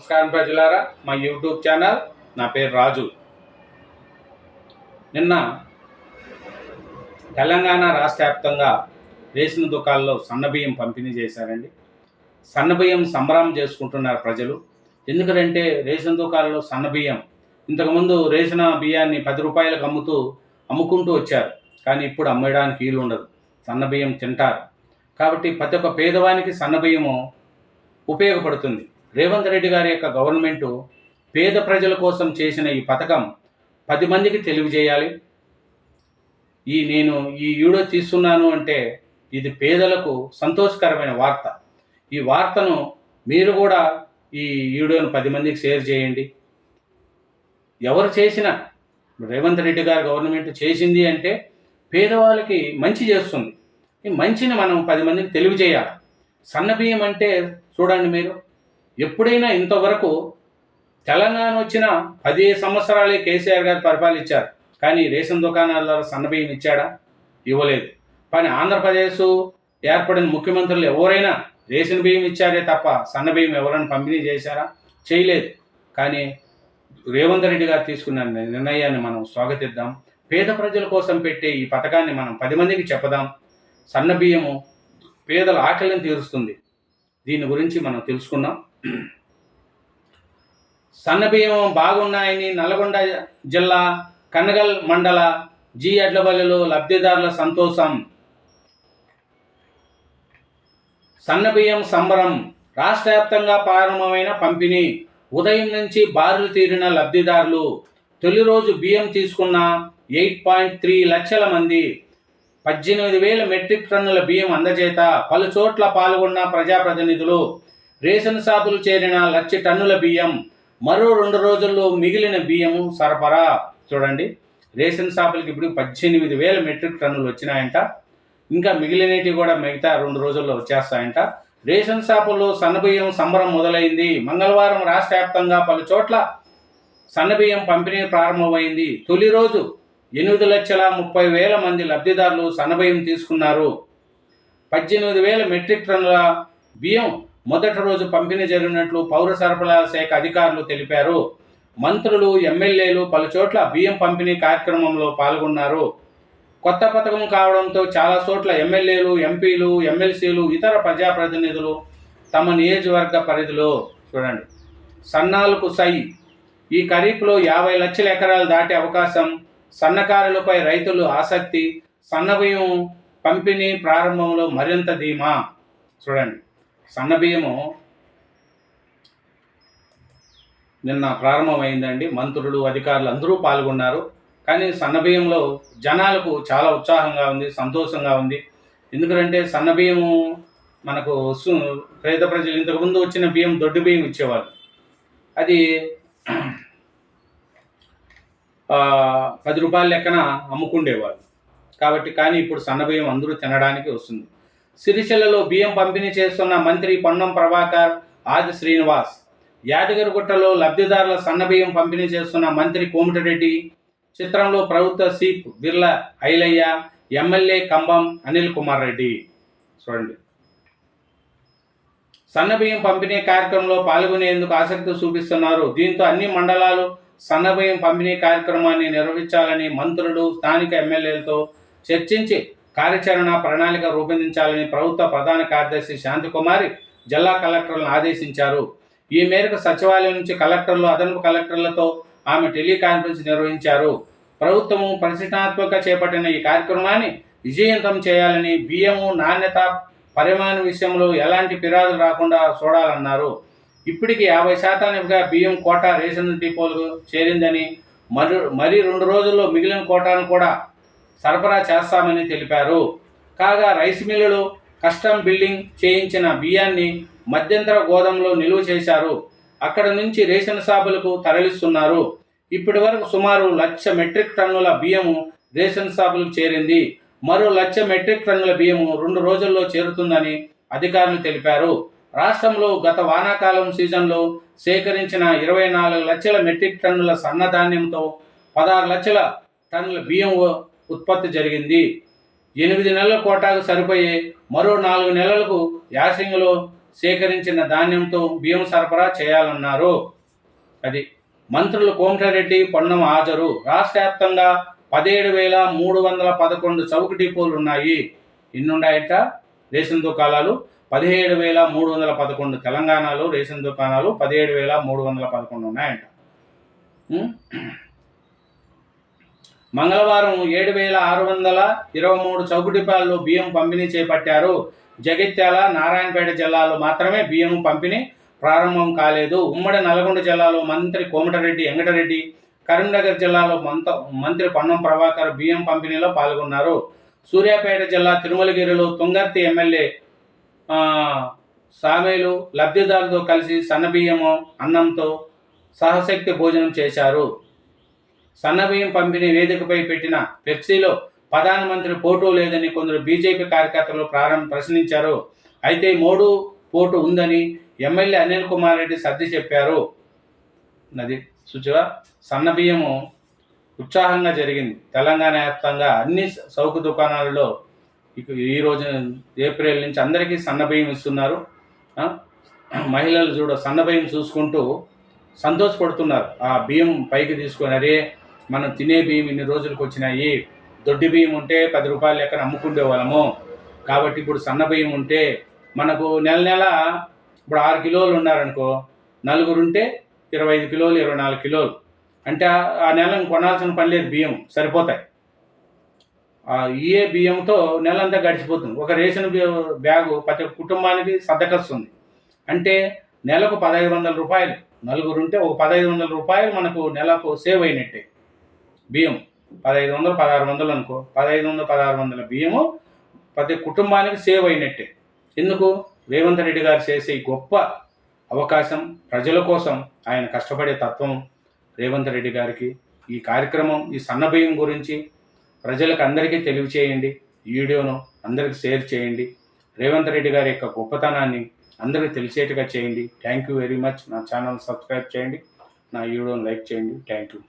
నమస్కారం ప్రజలారా మా యూట్యూబ్ ఛానల్ నా పేరు రాజు. నిన్న తెలంగాణ రాష్ట్ర వ్యాప్తంగా రేషన్ దుకాణాల్లో సన్నబియ్యం పంపిణీ చేశారండి. సన్నబియ్యం సంబరం చేసుకుంటున్నారు ప్రజలు. ఎందుకంటే రేషన్ దుకాణాల్లో సన్నబియ్యం ఇంతకుముందు రేషన్ బియ్యాన్ని పది రూపాయలకు అమ్ముతూ అమ్ముకుంటూ వచ్చారు. కానీ ఇప్పుడు అమ్మడానికి వీలు ఉండదు సన్నబియ్యం తింటారు. కాబట్టి ప్రతి ఒక్క పేదవానికి సన్నబియ్యము ఉపయోగపడుతుంది. రేవంత్ రెడ్డి గారి యొక్క గవర్నమెంటు పేద ప్రజల కోసం చేసిన ఈ పథకం పది మందికి తెలియజేయాలి. ఈ నేను ఈ వీడియో తీస్తున్నాను అంటే ఇది పేదలకు సంతోషకరమైన వార్త. ఈ వార్తను మీరు కూడా ఈ వీడియోను పది మందికి షేర్ చేయండి. ఎవరు చేసినా రేవంత్ రెడ్డి గారి గవర్నమెంట్ చేసింది అంటే పేదవాళ్ళకి మంచి చేస్తుంది. ఈ మంచిని మనం పది మందికి తెలియజేయాలి. సన్నబియ్యం అంటే చూడండి మీరు. ఎప్పుడైనా ఇంతవరకు తెలంగాణ వచ్చిన పదిహేను సంవత్సరాలే కేసీఆర్ గారు పరిపాలించారు. కానీ రేషన్ దుకాణాల సన్నబియ్యం ఇచ్చాడా? ఇవ్వలేదు. కానీ ఆంధ్రప్రదేశ్ ఏర్పడిన ముఖ్యమంత్రులు ఎవరైనా రేషన్ బియ్యం ఇచ్చారే తప్ప సన్నబియ్యం ఎవరైనా పంపిణీ చేశారా? చేయలేదు. కానీ రేవంత్ రెడ్డి గారు తీసుకున్న నిర్ణయాన్ని మనం స్వాగతిద్దాం. పేద ప్రజల కోసం పెట్టే ఈ పథకాన్ని మనం పది మందికి చెప్పదాం. సన్న బియ్యము పేదల ఆకలిని తీరుస్తుంది. దీని గురించి మనం తెలుసుకుందాం. సన్న బియ్యం బాగున్నాయని నల్గొండ జిల్లా కన్నగల్ మండల జి అడ్లబల్లిలో లబ్ధిదారుల సంతోషం. సన్న బియ్యం సంబరం రాష్ట్ర వ్యాప్తంగా ప్రారంభమైన పంపిణీ ఉదయం నుంచి బారులు తీరిన లబ్ధిదారులు తొలి రోజు బియ్యం తీసుకున్న ఎయిట్ పాయింట్ త్రీ లక్షల మంది పద్దెనిమిది వేల మెట్రిక్ టన్నుల బియ్యం అందజేత పలు చోట్ల పాల్గొన్న ప్రజాప్రతినిధులు రేషన్ షాపులు చేరిన లక్ష టన్నుల బియ్యం మరో రెండు రోజుల్లో మిగిలిన బియ్యము సరఫరా. చూడండి రేషన్ షాపులకి ఇప్పుడు పద్దెనిమిది వేల మెట్రిక్ టన్నులు వచ్చినాయంట. ఇంకా మిగిలినవి కూడా మిగతా రెండు రోజుల్లో వచ్చేస్తాయంట. రేషన్ షాపుల్లో సన్నబియ్యం సంబరం మొదలైంది. మంగళవారం రాష్ట్ర వ్యాప్తంగా పలు చోట్ల సన్నబియ్యం పంపిణీ ప్రారంభమైంది. తొలి రోజు ఎనిమిది లక్షల ముప్పై వేల మంది లబ్ధిదారులు సన్నబియ్యం తీసుకున్నారు. పద్దెనిమిది వేల మెట్రిక్ టన్నుల బియ్యం మొదటి రోజు పంపిణీ జరిగినట్లు పౌర సరఫరాల శాఖ అధికారులు తెలిపారు. మంత్రులు ఎమ్మెల్యేలు పలు చోట్ల బియ్యం పంపిణీ కార్యక్రమంలో పాల్గొన్నారు. కొత్త పథకం కావడంతో చాలా చోట్ల ఎమ్మెల్యేలు ఎంపీలు ఎమ్మెల్సీలు ఇతర ప్రజాప్రతినిధులు తమ నియోజకవర్గ పరిధిలో చూడండి. సన్నాలకు సై. ఈ ఖరీఫ్లో యాభై లక్షల ఎకరాలు దాటే అవకాశం సన్నకారులపై రైతులు ఆసక్తి సన్నబియ్యం పంపిణీ ప్రారంభంలో మరింత ధీమా. చూడండి. సన్నబియ్యము నిన్న ప్రారంభమైందండి. మంత్రులు అధికారులు అందరూ పాల్గొన్నారు. కానీ సన్నబియ్యంలో జనాలకు చాలా ఉత్సాహంగా ఉంది సంతోషంగా ఉంది. ఎందుకంటే సన్నబియ్యము మనకు పేద ప్రజలు ఇంతకుముందు వచ్చిన బియ్యం దొడ్డు బియ్యం ఇచ్చేవారు అది పది రూపాయల లెక్కన అమ్ముకుండేవారు కాబట్టి కానీ ఇప్పుడు సన్నబియ్యం అందరూ తినడానికి వస్తుంది. సిరిసిల్లలో బియ్యం పంపిణీ చేస్తున్న మంత్రి పొన్నం ప్రభాకర్ ఆది శ్రీనివాస్. యాదగిరిగుట్టలో లబ్ధిదారుల సన్నబియ్యం పంపిణీ చేస్తున్న మంత్రి కోమటిరెడ్డి చిత్రంలో ప్రభుత్వ సీప్ బిర్లా ఐలయ్య ఎమ్మెల్యే కంబం అనిల్ కుమార్ రెడ్డి. చూడండి. సన్నబియ్యం పంపిణీ కార్యక్రమంలో పాల్గొనేందుకు ఆసక్తి చూపిస్తున్నారు. దీంతో అన్ని మండలాలు సన్నబియ్యం పంపిణీ కార్యక్రమాన్ని నిర్వహించాలని మంత్రులు స్థానిక ఎమ్మెల్యేలతో చర్చించి కార్యాచరణ ప్రణాళిక రూపొందించాలని ప్రభుత్వ ప్రధాన కార్యదర్శి శాంతికుమారి జిల్లా కలెక్టర్లను ఆదేశించారు. ఈ మేరకు సచివాలయం నుంచి కలెక్టర్లు అదనపు కలెక్టర్లతో ఆమె టెలికాన్ఫరెన్స్ నిర్వహించారు. ప్రభుత్వము పరిశీలనాత్మక చేపట్టిన ఈ కార్యక్రమాన్ని విజయవంతం చేయాలని బియ్యము నాణ్యత పరిమాణం విషయంలో ఎలాంటి ఫిర్యాదులు రాకుండా చూడాలన్నారు. ఇప్పటికి యాభై శాతానికిగా బియ్యం కోటా రేషన్ డిపోలకు చేరిందని మరి మరి రెండు రోజుల్లో మిగిలిన కోటాను కూడా సరఫరా చేస్తామని తెలిపారు. కాగా రైస్ మిల్లులు కస్టమ్ బిల్డింగ్ చేయించిన బియ్యాన్ని మధ్యంతర గోదాంలో నిలువ చేశారు. అక్కడ నుంచి రేషన్ షాపులకు తరలిస్తున్నారు. ఇప్పటి వరకు సుమారు లక్ష మెట్రిక్ టన్నుల బియ్యము రేషన్ షాపులకు చేరింది. మరో లక్ష మెట్రిక్ టన్నుల బియ్యము రెండు రోజుల్లో చేరుతుందని అధికారులు తెలిపారు. రాష్ట్రంలో గత వానాకాలం సీజన్లో సేకరించిన ఇరవై నాలుగు లక్షల మెట్రిక్ టన్నుల సన్నధాన్యంతో పదహారు లక్షల టన్నుల బియ్యం ఉత్పత్తి జరిగింది. ఎనిమిది నెలల కోటాకు సరిపోయే మరో నాలుగు నెలలకు యాసంగిలో సేకరించిన ధాన్యంతో బియ్యం సరఫరా చేయాలన్నారు. అది మంత్రులు కోమటిరెడ్డి పొన్నం హాజరు. రాష్ట్ర వ్యాప్తంగా పదిహేడు వేల మూడు వందల పదకొండు చౌక డిపోలు ఉన్నాయి ఇన్నున్నాయట రేషన్ దుకాణాలు పదిహేడు వేల మూడు వందల పదకొండు. తెలంగాణలో రేషన్ దుకాణాలు పదిహేడు వేల మూడు వందల పదకొండు ఉన్నాయంట. మంగళవారం ఏడు వేల ఆరు వందల ఇరవై మూడు చౌకటిపాల్లో బియ్యం పంపిణీ చేపట్టారు. జగిత్యాల నారాయణపేట జిల్లాలో మాత్రమే బియ్యం పంపిణీ ప్రారంభం కాలేదు. ఉమ్మడి నల్గొండ జిల్లాలో మంత్రి కోమటిరెడ్డి వెంకటరెడ్డి కరీంనగర్ జిల్లాలో మంత మంత్రి పొన్నం ప్రభాకర్ బియ్యం పంపిణీలో పాల్గొన్నారు. సూర్యాపేట జిల్లా తిరుమలగిరిలో తుంగర్తి ఎమ్మెల్యే సామీలు లబ్ధిదారులతో కలిసి సన్నబియ్యము అన్నంతో సహశక్తి భోజనం చేశారు. సన్నబియ్యం పంపిణీ వేదికపై పెట్టిన ఫ్లెక్సీలో ప్రధానమంత్రి ఫోటో లేదని కొందరు బీజేపీ కార్యకర్తలు ప్రారంభ ప్రశ్నించారు. అయితే మోడు ఫోటో ఉందని ఎమ్మెల్యే అనిల్ కుమార్ రెడ్డి సర్ది చెప్పారు. నది సుచివ సన్నబియ్యము ఉత్సాహంగా జరిగింది. తెలంగాణ వ్యాప్తంగా అన్ని సౌకు దుకాణాలలో ఇక ఈ రోజు ఏప్రిల్ నుంచి అందరికీ సన్నబియ్యం ఇస్తున్నారు. మహిళలు చూడ సన్నబియ్యం చూసుకుంటూ సంతోషపడుతున్నారు. ఆ బియ్యం పైకి తీసుకొని అరే మనం తినే బియ్యం ఇన్ని రోజులకు వచ్చినాయి. దొడ్డి బియ్యం ఉంటే పది రూపాయలు లెక్కన అమ్ముకుండే వాళ్ళము. కాబట్టి ఇప్పుడు సన్న బియ్యం ఉంటే మనకు నెల నెల ఇప్పుడు ఆరు కిలోలు ఉన్నారనుకో నలుగురు ఉంటే ఇరవై ఐదు కిలోలు ఇరవై నాలుగు కిలోలు. అంటే ఆ- నెలను కొనాల్సిన పని లేదు బియ్యం సరిపోతాయి. ఆ బియ్యంతో నెలంతా గడిచిపోతుంది. ఒక రేషన్ బ్యాగు ప్రతి కుటుంబానికి సర్దకొస్తుంది అంటే నెలకు పదహైదు వందల రూపాయలు. నలుగురు ఉంటే ఒక పదహైదు వందల రూపాయలు మనకు నెలకు సేవ్ అయినట్టే. బియ్యం. పదహైదు వందలు పదహారు వందలు అనుకో. పదహైదు వందలు పదహారు వందల బియ్యము ప్రతి కుటుంబానికి సేవ్ అయినట్టే. ఎందుకు? రేవంత్ రెడ్డి గారు చేసే గొప్ప అవకాశం ప్రజల కోసం ఆయన కష్టపడే తత్వం రేవంత్ రెడ్డి గారికి. ఈ కార్యక్రమం ఈ సన్న బియ్యం గురించి ప్రజలకు అందరికీ తెలియచేయండి. ఈ వీడియోను అందరికీ షేర్ చేయండి. రేవంత్ రెడ్డి గారి యొక్క గొప్పతనాన్ని అందరికీ తెలిసేట్టుగా చేయండి. Thank you very much. నా ఛానల్ సబ్స్క్రైబ్ చేయండి. నా వీడియోను లైక్ చేయండి. Thank you.